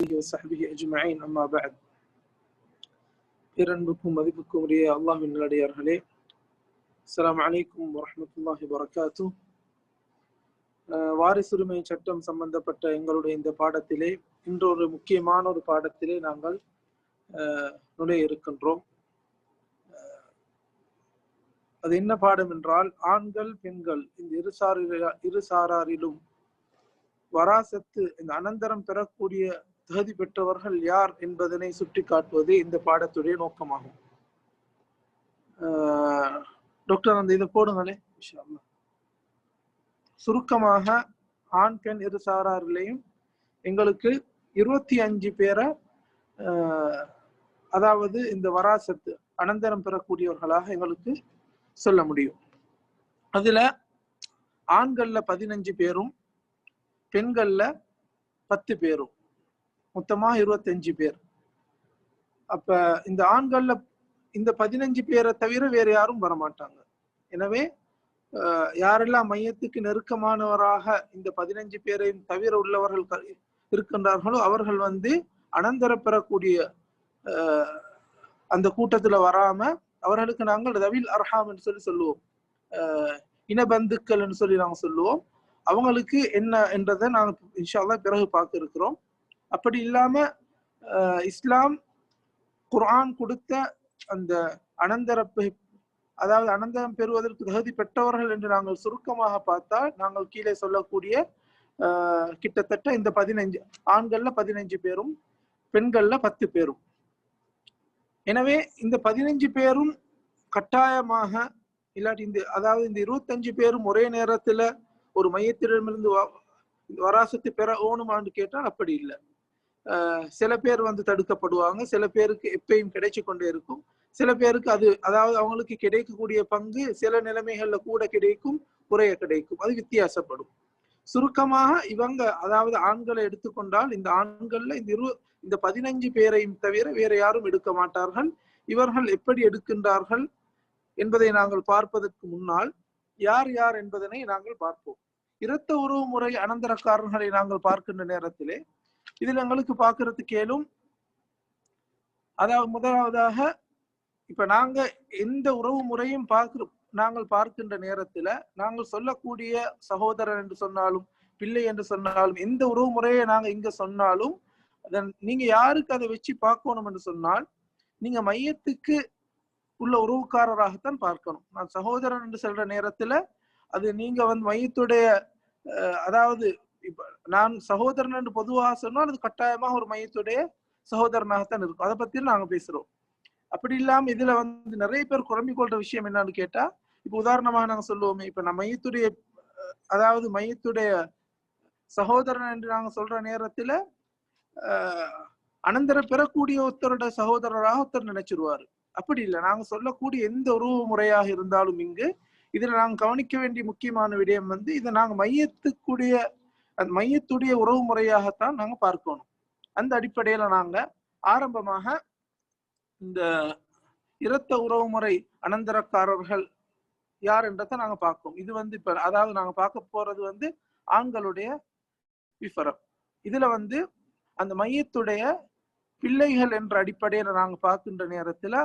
வசஹபிஹி அஜ்மயின் அம்மா பாத் இரண்டுக்கும் மதிப்புக்கும் உரிய அல்லாஹின் நல்லடியார்களே அஸ்லாம் அலைக்கும் வரமத்துல்லாஹி வரகாத்து வாரிசுரிமை சட்டம் சம்பந்தப்பட்ட எங்களுடைய இந்த பாடத்திலே இன்றொரு முக்கியமான ஒரு பாடத்திலே நாங்கள் நுழைய இருக்கின்றோம். அது என்ன பாடம் என்றால் ஆண்கள் பெண்கள் இந்த இருசாரில இருசாராரிலும் வராசத்து இந்த அனந்தரம் பெறக்கூடிய தகுதி பெற்றவர்கள் யார் என்பதனை சுட்டிக்காட்டுவதே இந்த பாடத்துடைய நோக்கமாகும். டாக்டர் அந்த இதை போடுங்களே. சுருக்கமாக ஆண் பெண் இரு சாராரிலையும் எங்களுக்கு இருபத்தி அஞ்சு பேரை அதாவது இந்த வராசத்து அனந்தரம் பெறக்கூடியவர்களாக எங்களுக்கு சொல்ல முடியும். அதுல ஆண்கள்ல பதினஞ்சு பேரும் பெண்கள்ல பத்து பேரும். மொத்தமா இருபத்தஞ்சு பேர். அப்ப இந்த ஆண்கள்ல இந்த பதினஞ்சு பேரை தவிர வேற யாரும் வரமாட்டாங்க. எனவே யாரெல்லாம் மையத்துக்கு நெருக்கமானவராக இந்த பதினஞ்சு பேரையும் தவிர உள்ளவர்கள் க- இருக்கின்றார்களோ அவர்கள் வந்து அனந்தர பெறக்கூடிய அந்த கூட்டத்துல வராம அவர்களுக்கு நாங்கள் ரவில் அர்ஹாம் என்று சொல்லி சொல்லுவோம். இனபந்துக்கள் என்று சொல்லி நாங்கள் சொல்லுவோம். அவங்களுக்கு என்ன என்றதை நாங்கள் இன்ஷால்லா பிறகு பார்க்க இருக்கிறோம். அப்படி இல்லாம இஸ்லாம் குர்ஆன் கொடுத்த அந்த அனந்தர அதாவது அனந்தரம் பெறுவதற்கு தகுதி பெற்றவர்கள் என்று நாங்கள் சுருக்கமாக பார்த்தால் நாங்கள் கீழே சொல்லக்கூடிய கிட்டத்தட்ட இந்த பதினஞ்சு ஆண்கள்ல பதினஞ்சு பேரும் பெண்கள்ல பத்து பேரும். எனவே இந்த பதினஞ்சு பேரும் கட்டாயமாக இல்லாட்டி இந்த அதாவது இந்த இருபத்தஞ்சு பேரும் ஒரே நேரத்துல ஒரு மையத்திடமிருந்து வ- வராசத்து பெற ஓணுமான்னு கேட்டால் அப்படி இல்லை. சில பேர் வந்து தடுக்கப்படுவாங்க. சில பேருக்கு எப்பயும் கிடைச்சு கொண்டே இருக்கும். சில பேருக்கு அது அதாவது அவங்களுக்கு கிடைக்கக்கூடிய பங்கு சில நிலைமைகள்ல கூட கிடைக்கும் குறைய கிடைக்கும். அது வித்தியாசப்படும். சுருக்கமாக இவங்க அதாவது ஆண்களை எடுத்துக்கொண்டால் இந்த ஆண்கள்ல இந்த இரு இந்த பதினஞ்சு பேரையும் தவிர வேற யாரும் எடுக்க மாட்டார்கள். இவர்கள் எப்படி எடுக்கின்றார்கள் என்பதை நாங்கள் பார்ப்பதற்கு முன்னால் யார் யார் என்பதனை நாங்கள் பார்ப்போம். இரத்த உறவு முறை அனந்தரக்காரர்களை நாங்கள் பார்க்கின்ற நேரத்திலே இதில் எங்களுக்கு பார்க்கறதுக்கு கேளும். அதாவது முதலாவதாக இப்ப நாங்க எந்த உறவு முறையும் பார்க்கிறோம் நாங்கள் பார்க்கின்ற நேரத்துல நாங்கள் சொல்லக்கூடிய சகோதரர் என்று சொன்னாலும் பிள்ளை என்று சொன்னாலும் எந்த உறவு முறையை நாங்க இங்க சொன்னாலும் அதன் நீங்க யாருக்கு அதை வச்சு பார்க்கணும் என்று சொன்னால் நீங்க மையத்துக்கு உள்ள உறவுக்காரராகத்தான் பார்க்கணும். நான் சகோதரன் என்று சொல்ற நேரத்துல அது நீங்க வந்து மையத்துடைய அதாவது நான் சகோதரன் என்று பொதுவாக சொன்னால் அது கட்டாயமாக ஒரு மையத்துடைய சகோதரனாகத்தான் இருக்கும். அதை பத்தி நாங்க பேசுறோம். அப்படி இல்லாம இதுல வந்து நிறைய பேர் குழம்பிக் கொள்ற விஷயம் என்னன்னு கேட்டா இப்ப உதாரணமாக நாங்க சொல்லுவோமே இப்ப நான் மையத்துடைய அதாவது மையத்துடைய சகோதரன் என்று நாங்க சொல்ற நேரத்துல ஆஹ் அனந்தர பெறக்கூடிய ஒருத்தரோட சகோதரராக ஒருத்தர் நினைச்சிருவாரு. அப்படி இல்லை. நாங்க சொல்லக்கூடிய எந்த உறவு முறையாக இருந்தாலும் இங்கு இதுல நாங்க கவனிக்க வேண்டிய முக்கியமான விடயம் வந்து இதை நாங்க மையத்துக்குடைய அந்த மையத்துடைய உறவு முறையாகத்தான் நாங்க பார்க்கணும். அந்த அடிப்படையில நாங்க ஆரம்பமாக இந்த இரத்த உறவுமுறை அனந்தரக்காரர்கள் யார் என்றதை நாங்க பார்ப்போம் இது வந்து இப்ப அதாவது நாங்க பார்க்க போறது வந்து ஆண்களுடைய விஃபரம் இதுல வந்து அந்த மையத்துடைய பிள்ளைகள் என்ற அடிப்படையில நாங்க பார்க்கின்ற நேரத்துல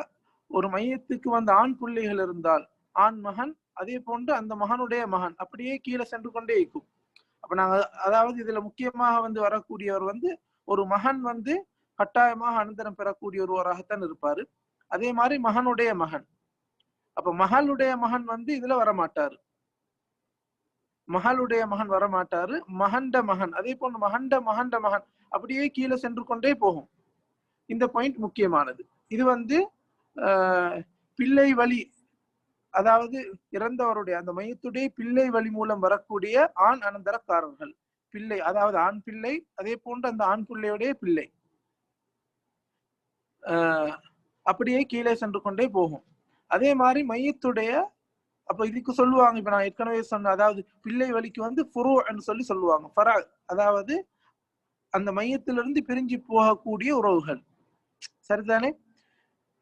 ஒரு மையத்துக்கு வந்து ஆண் பிள்ளைகள் இருந்தால் ஆண் மகன் அதே போன்று அந்த மகனுடைய மகன் அப்படியே கீழே சென்று கொண்டே இருக்கும். அப்ப நாங்க அதாவது இதுல முக்கியமாக வந்து வரக்கூடியவர் வந்து ஒரு மகன் வந்து கட்டாயமாக அனந்தரம் பெறக்கூடிய ஒருவராகத்தான் இருப்பாரு. அதே மாதிரி மகனுடைய மகன். அப்ப மகளுடைய மகன் வந்து இதுல வரமாட்டாரு. மகளுடைய மகன் வரமாட்டாரு மகண்ட மகன். அதே போன்று மகண்ட மகண்ட மகன் அப்படியே கீழே சென்று கொண்டே போகும். இந்த பாயிண்ட் முக்கியமானது. இது வந்து ஆஹ், பிள்ளை வழி அதாவது இறந்தவருடைய அந்த மையத்துடைய பிள்ளை வழி மூலம் வரக்கூடிய ஆண் அனந்தரக்காரர்கள். பிள்ளை அதாவது ஆண் பிள்ளை அதே போன்று அந்த ஆண் பிள்ளையுடைய பிள்ளை. ஆஹ், அப்படியே கீழே சென்று கொண்டே போகும். அதே மாதிரி மையத்துடைய அப்ப இதுக்கு சொல்லுவாங்க இப்ப நான் ஏற்கனவே சொன்ன அதாவது பிள்ளை வழிக்கு வந்து ஃபுரோன்னு சொல்லி சொல்லுவாங்க ஃபரா அதாவது அந்த மையத்திலிருந்து பிரிஞ்சு போகக்கூடிய உறவுகள். சரிதானே?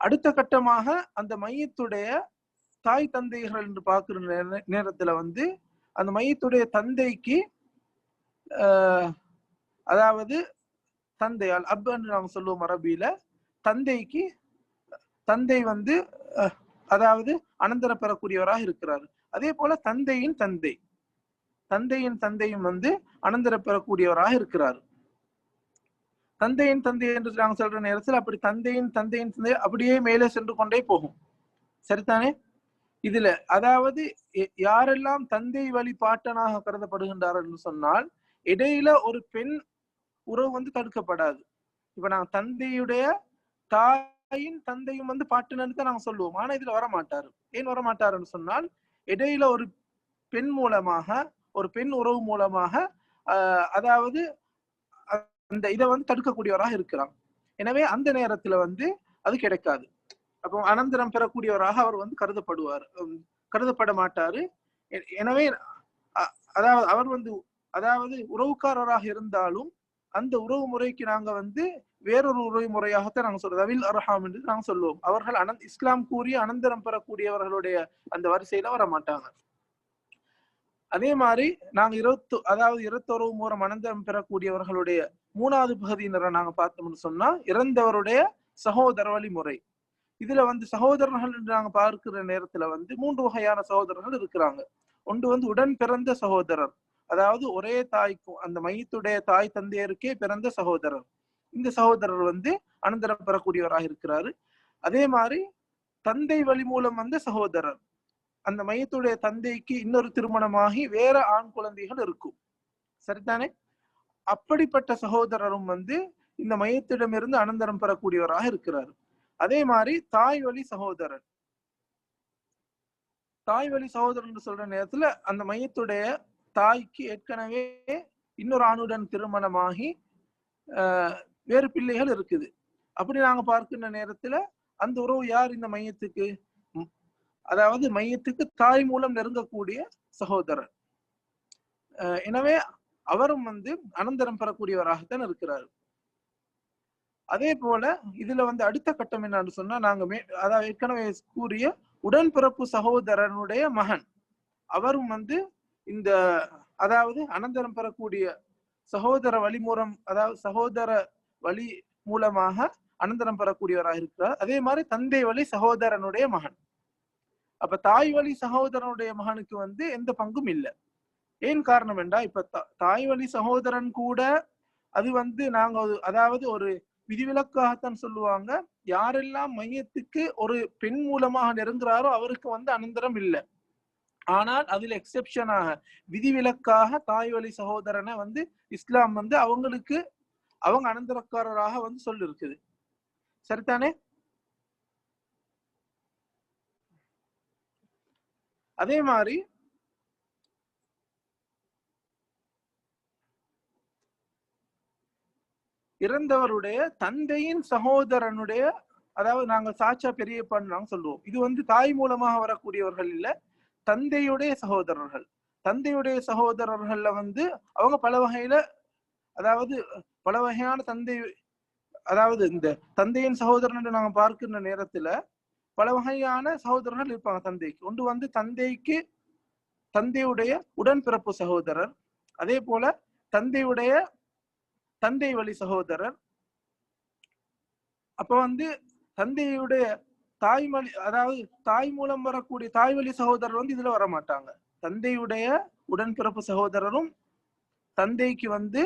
அடுத்த கட்டமாக அந்த மையத்துடைய தாய் தந்தைகள் என்று பார்க்கிற நேர- நேரத்துல வந்து அந்த மையத்துடைய தந்தைக்கு ஆஹ், அதாவது தந்தையால் அப் என்று நாங்கள் சொல்லுவோம் அரபியில தந்தைக்கு தந்தை வந்து அஹ், அதாவது அனந்தர பெறக்கூடியவராக இருக்கிறார். அதே போல தந்தையின் தந்தை தந்தையின் தந்தையும் வந்து அனந்தர பெறக்கூடியவராக இருக்கிறார். தந்தையின் தந்தை என்று நாங்கள் சொல்ற நேரத்தில் அப்படி தந்தையின் தந்தையின் தந்தை அப்படியே மேலே சென்று கொண்டே போகும். சரிதானே? இதுல அதாவது எ- யாரெல்லாம் தந்தை வழி பாட்டனாக கருதப்படுகின்றார்கள் என்று சொன்னால் இடையில ஒரு பெண் உறவு வந்து தடுக்கப்படாது. இப்ப நாங்க தந்தையுடைய தாயின் தந்தையும் வந்து பாட்டனன்னு தான் நாங்க சொல்லுவோம். ஆனா இதுல வரமாட்டாரு. ஏன் வரமாட்டாருன்னு சொன்னால் இடையில ஒரு பெண் மூலமாக ஒரு பெண் உறவு மூலமாக அதாவது அந்த இதை வந்து தடுக்கக்கூடியவராக இருக்கிறான். எனவே அந்த நேரத்துல வந்து அது கிடைக்காது. அப்போ அனந்தரம் பெறக்கூடியவராக அவர் வந்து கருதப்படுவார். கருதப்பட மாட்டாரு. எ- எனவே அ- அதாவது அவர் வந்து அதாவது உறவுக்காரராக இருந்தாலும் அந்த உறவு முறைக்கு நாங்க வந்து வேறொரு உறவு முறையாகத்தான் நாங்க சொல்றோம் ரவில் அர்ஹாம் என்று நாங்க சொல்லுவோம். அவர்கள் அனந்த் இஸ்லாம் கூறிய அனந்தரம் பெறக்கூடியவர்களுடைய அந்த வரிசையில வர மாட்டாங்க அதே மாதிரி நாங்க இருபத்து அதாவது இருபத்தொரு மூலம் அனந்தரம் பெறக்கூடியவர்களுடைய மூணாவது பகுதியினரை நாங்க பார்த்தோம்னு சொன்னா இறந்தவருடைய சகோதர வழிமுறை இதுல வந்து சகோதரர்கள் என்று நாங்க பார்க்கிற நேரத்துல வந்து மூன்று வகையான சகோதரர்கள் இருக்கிறாங்க. ஒன்று வந்து உடன் பிறந்த சகோதரர். அதாவது ஒரே தாய்க்கும் அந்த மையத்துடைய தாய் தந்தையருக்கே பிறந்த சகோதரர். இந்த சகோதரர் வந்து அனந்தரம் பெறக்கூடியவராக இருக்கிறாரு. அதே மாதிரி தந்தை வழி மூலம் வந்த சகோதரர். அந்த மையத்துடைய தந்தைக்கு இன்னொரு திருமணமாகி வேற ஆண் குழந்தைகள் இருக்கும். சரிதானே? அப்படிப்பட்ட சகோதரரும் வந்து இந்த மையத்திடமிருந்து அனந்தரம் பெறக்கூடியவராக இருக்கிறார். அதே மாதிரி தாய் வழி சகோதரர். தாய் வழி சகோதரன் சொல்ற நேரத்துல அந்த மையத்துடைய தாய்க்கு ஏற்கனவே இன்னொரு ஆணுடன் திருமணமாகி வேறு பிள்ளைகள் இருக்குது. அப்படி நாங்க பார்க்கின்ற நேரத்துல அந்த உறவு யார் இந்த மையத்துக்கு? அதாவது மையத்துக்கு தாய் மூலம் நெருங்கக்கூடிய சகோதரர். ஆஹ், எனவே அவரும் வந்து அனந்தரம் பெறக்கூடியவராகத்தான் இருக்கிறார். அதே போல இதுல வந்து அடுத்த கட்டம் என்னன்னு சொன்னா நாங்க மே அதாவது ஏற்கனவே கூறிய உடன்பிறப்பு சகோதரனுடைய மகன். அவரும் வந்து இந்த அதாவது அனந்தரம் பெறக்கூடிய சகோதர வழிமூலம் அதாவது சகோதர வழி மூலமாக அனந்தரம் பெறக்கூடியவராக இருக்கிறார். அதே மாதிரி தந்தை வழி சகோதரனுடைய மகன். அப்ப தாய் வழி சகோதரனுடைய மகனுக்கு வந்து எந்த பங்கும் இல்லை. ஏன் காரணம் என்றா இப்ப தா- தாய் வழி சகோதரன் கூட அது வந்து நாங்க அதாவது ஒரு விதிவிலக்காகத்தான் சொல்லுவாங்க. யாரெல்லாம் மையத்துக்கு ஒரு பெண் மூலமாக நெருங்குறாரோ அவருக்கு வந்து அனந்தரம் இல்லை. ஆனால் அதுல எக்ஸெப்ஷனாக விதிவிலக்காக தாய் வழி சகோதரனை வந்து இஸ்லாம் வந்து அவங்களுக்கு அவங்க அனந்தரக்காரராக வந்து சொல்லிருக்குது. சரிதானே? அதே மாதிரி இறந்தவருடைய தந்தையின் சகோதரனுடைய அதாவது நாங்க சாச்சா பெரியப்பான்னு நாங்கள் சொல்லுவோம். இது வந்து தாய் மூலமாக வரக்கூடியவர்கள் இல்ல தந்தையுடைய சகோதரர்கள். தந்தையுடைய சகோதரர்கள்ல வந்து அவங்க பல வகையில அதாவது பல வகையான தந்தை அதாவது இந்த தந்தையின் சகோதரன் நாங்க பார்க்கின்ற நேரத்துல பல வகையான சகோதரர்கள் இருப்பாங்க தந்தைக்கு. ஒன்று வந்து தந்தைக்கு தந்தையுடைய உடன்பிறப்பு சகோதரர். அதே போல தந்தையுடைய தந்தை வழி சகோதரர். அப்ப வந்து தந்தையுடைய தாய்மொழி அதாவது தாய் மூலம் வரக்கூடிய தாய் வழி சகோதரர் வந்து இதுல வர மாட்டாங்க தந்தையுடைய உடன்பிறப்பு சகோதரரும் தந்தைக்கு வந்து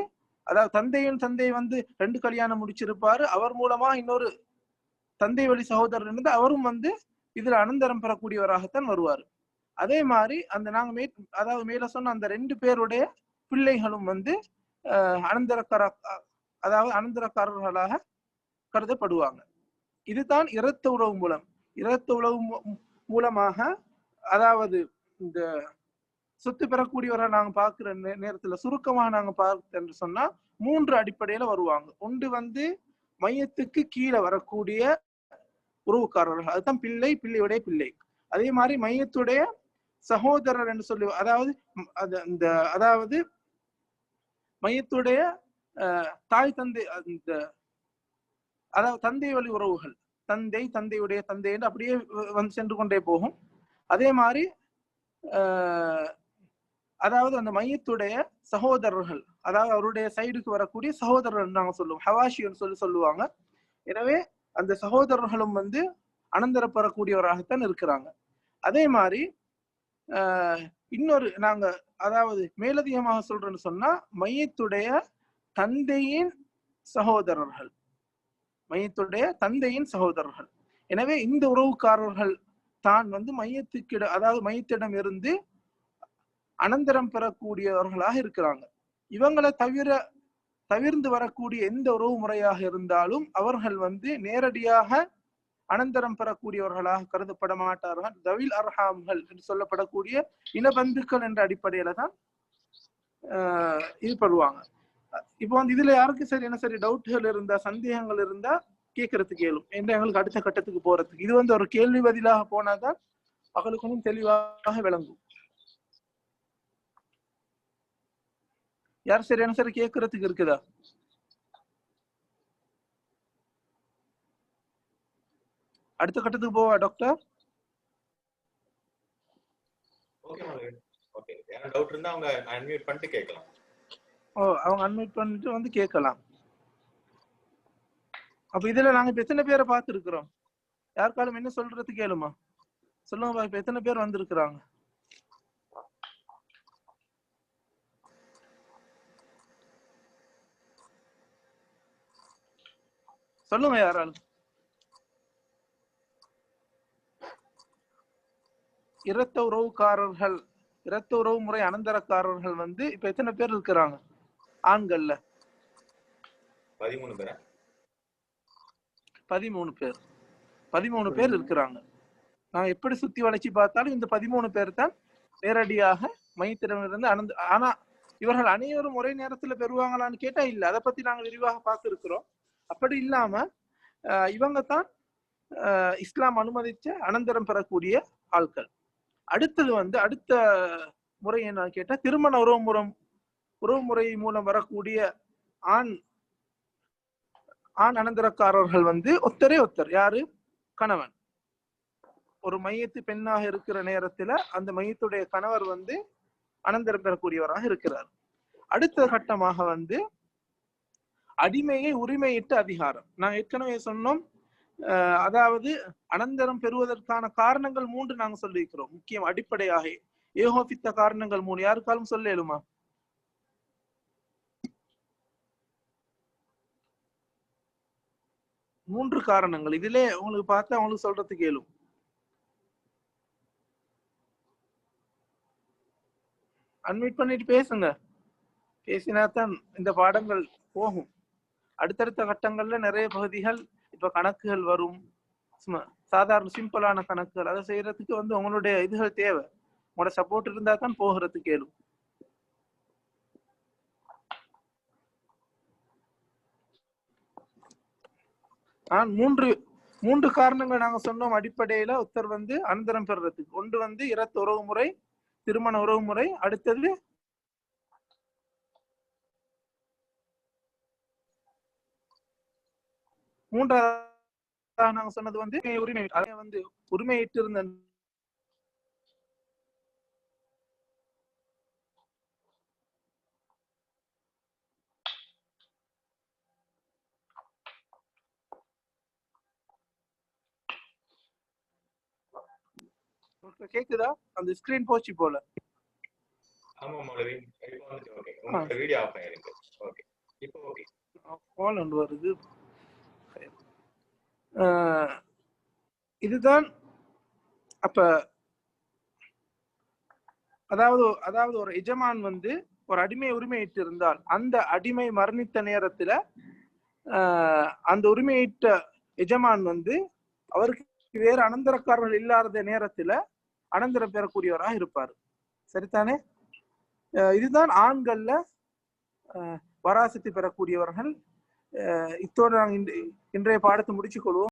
அதாவது தந்தையின் தந்தை வந்து ரெண்டு கல்யாணம் முடிச்சிருப்பாரு அவர் மூலமா இன்னொரு தந்தை வழி சகோதரர் இருந்து அவரும் வந்து இதுல அனந்தரம் பெறக்கூடியவராகத்தான் வருவார். அதே மாதிரி அந்த நாங்க மே அதாவது மேல சொன்ன அந்த ரெண்டு பேருடைய பிள்ளைகளும் வந்து அனந்தரக்கார அதாவது அனந்தரக்காரர்களாக கருதப்படுவாங்க. இதுதான் இரத்த உறவு மூலம். இரத்த உறவு மூ- மூலமாக அதாவது இந்த சொத்து பெறக்கூடியவரை நாங்க பார்க்கிற நே- நேரத்துல சுருக்கமாக நாங்க பார்த்து என்று சொன்னா மூன்று அடிப்படையில வருவாங்க. ஒன்று வந்து மையத்துக்கு கீழே வரக்கூடிய உறவுக்காரர்கள். அதுதான் பிள்ளை பிள்ளையுடைய பிள்ளை. அதே மாதிரி மையத்துடைய சகோதரர் என்று சொல்லி அதாவது அந்த அதாவது மையத்துடைய அஹ், தாய் தந்தை அந்த அதாவது தந்தை வழி உறவுகள். தந்தை தந்தையுடைய தந்தை என்று அப்படியே வந்து சென்று கொண்டே போகும். அதே மாதிரி அதாவது அந்த மையத்துடைய சகோதரர்கள் அதாவது அவருடைய சைடுக்கு வரக்கூடிய சகோதரர்கள் நாங்க சொல்லுவோம். ஹவாஷின்னு சொல்லி சொல்லுவாங்க. எனவே அந்த சகோதரர்களும் வந்து அனந்தர பெறக்கூடியவராகத்தான் இருக்கிறாங்க. அதே மாதிரி இன்னொரு நாங்க அதாவது மேலதிகமாக சொல்றேன்னு சொன்னா மையத்துடைய தந்தையின் சகோதரர்கள். மையத்துடைய தந்தையின் சகோதரர்கள். எனவே இந்த உறவுக்காரர்கள் தான் வந்து மையத்துக்கிட அதாவது மையத்திடம் இருந்து அனந்தரம் பெறக்கூடியவர்களாக இருக்கிறாங்க. இவங்களை தவிர தவிர்ந்து வரக்கூடிய எந்த உறவு முறையாக இருந்தாலும் அவர்கள் வந்து நேரடியாக அனந்தரம் பெறக்கூடியவர்களாக கருதப்பட மாட்டார்கள் தவில் அர்ஹாம்கள் என்று சொல்லப்படக்கூடிய இனபந்துக்கள் என்ற அடிப்படையில தான் ஆஹ் இது பண்ணுவாங்க. இப்போ வந்து இதுல யாருக்கு சரி என்ன சரி டவுட்கள் இருந்தா சந்தேகங்கள் இருந்தா கேட்கறதுக்கு கேளும் என்ன எங்களுக்கு அடுத்த கட்டத்துக்கு போறதுக்கு. இது வந்து ஒரு கேள்வி பதிலாக போனாதான் அவங்களுக்கு இன்னும் தெளிவாக விளங்கும். யார் சரி என்ன சரி கேட்கறதுக்கு இருக்குதா? அடுத்த கட்டத்துக்கு போவா டாக்டர் ஓகே டவுட் இருந்தா அவங்க அன்மியூட் பண்ணிட்டு கேட்கலாம். ஓ அவங்க அட்மிட் பண்ணிட்டு வந்து கேட்கலாம். அப்ப இதுல நாங்க இப்ப எத்தனை பேரை பார்த்துருக்குறோம்? யாருக்காலும் என்ன சொல்றது கேளுமா. சொல்லுங்க இப்ப எத்தனை பேர் வந்திருக்கிறாங்க? சொல்லுங்க யாராலும். இரத்த உறவுக்காரர்கள் இரத்த உறவு முறை அனந்தரக்காரர்கள் வந்து இப்ப எத்தனை பேர் இருக்கிறாங்க? ஆண்கள்ல. பதிமூணு பேரா? பதிமூணு பேர். பதிமூணு பேர் இருக்கிறாங்க. நான் எப்படி சுத்தி வளைச்சு பார்த்தாலும் இந்த பதிமூணு பேர் தான் நேரடியாக மையத்திடமிருந்து அனந்த ஆனா இவர்கள் அனைவரும் ஒரே நேரத்துல பெறுவாங்களான்னு கேட்டா இல்ல. அதை பத்தி நாங்க விரிவாக பார்த்திருக்கிறோம். அப்படி இல்லாம ஆஹ் இவங்க தான் இஸ்லாம் அனுமதிச்ச அனந்தரம் பெறக்கூடிய ஆட்கள் அடுத்தது வந்து அடுத்த முறை என்ன கேட்டா திருமண உறவுமுறை உறவுமுறை மூலம் வரக்கூடிய ஆண் ஆண் அனந்தரக்காரர்கள் வந்து ஒத்தரே ஒத்தர். யாரு? கணவன். ஒரு மையத்து பெண்ணாக இருக்கிற நேரத்துல அந்த மையத்துடைய கணவர் வந்து அனந்தரம் பெறக்கூடியவராக இருக்கிறார். அடுத்த கட்டமாக வந்து அடிமையை உரிமையிட்ட அதிகாரம். நான் ஏற்கனவே சொன்னோம் அதாவது அனந்தரம் பெறுவதற்கான காரணங்கள் மூன்று நாங்க சொல்லியிருக்கிறோம். முக்கியம் அடிப்படையாக. ஏகோபித்த காரணங்கள் மூணு. யாருக்காலும் சொல்ல இயலுமா? மூன்று காரணங்கள். இதிலே உங்களுக்கு பார்த்தா உங்களுக்கு சொல்றதுக்கு இயலும். அன்மிட் பண்ணிட்டு பேசுங்க. பேசினா தான் இந்த பாடங்கள் போகும். அடுத்தடுத்த கட்டங்கள்ல நிறைய பகுதிகள் இப்ப கணக்குகள் வரும். சாதாரண சிம்பிளான கணக்குகள். அதை செய்யறதுக்கு வந்து உங்களுடைய இதுகள் தேவை. உங்களோட சப்போர்ட் இருந்தா தான் போகிறதுக்கு இயலும் நான் மூன்று மூன்று காரணங்கள் நாங்க சொன்னோம் அடிப்படையில. ஒருத்தர் வந்து அனந்தரம் பெறுறதுக்கு. ஒன்று வந்து இரத்த உறவு முறை திருமண உறவு முறை அடுத்தது மூன்றாவது நாங்க சொன்னது வந்து உரிமை அதை வந்து உரிமையிட்டு இருந்த கேக்குதா? அந்த ஸ்கிரீன் போச்சு போல. ஆமா மௌலவி. இப்போ வந்துட்டு ஓகே உங்களோட வீடியோ ஆஃப் ஆயிருக்கு. ஓகே இப்போ ஓகே கால் ஒன்று வருது. இதுதான் அப்ப அதாவது அதாவது ஒரு எஜமான் வந்து ஒரு அடிமை உரிமையிட்டு இருந்தால் அந்த அடிமை மரணித்த நேரத்துல ஆஹ் அந்த உரிமையிட்ட எஜமான் வந்து அவருக்கு வேறு அனந்தரக்காரர்கள் இல்லாத நேரத்துல அனந்தரம் பெறக்கூடியவராக இருப்பார். சரிதானே? இதுதான் ஆண்கள்ல ஆஹ் பெறக்கூடியவர்கள். இத்தோடு நாங்கள் இன்றைய பாடத்தை முடிச்சு கொள்வோம்.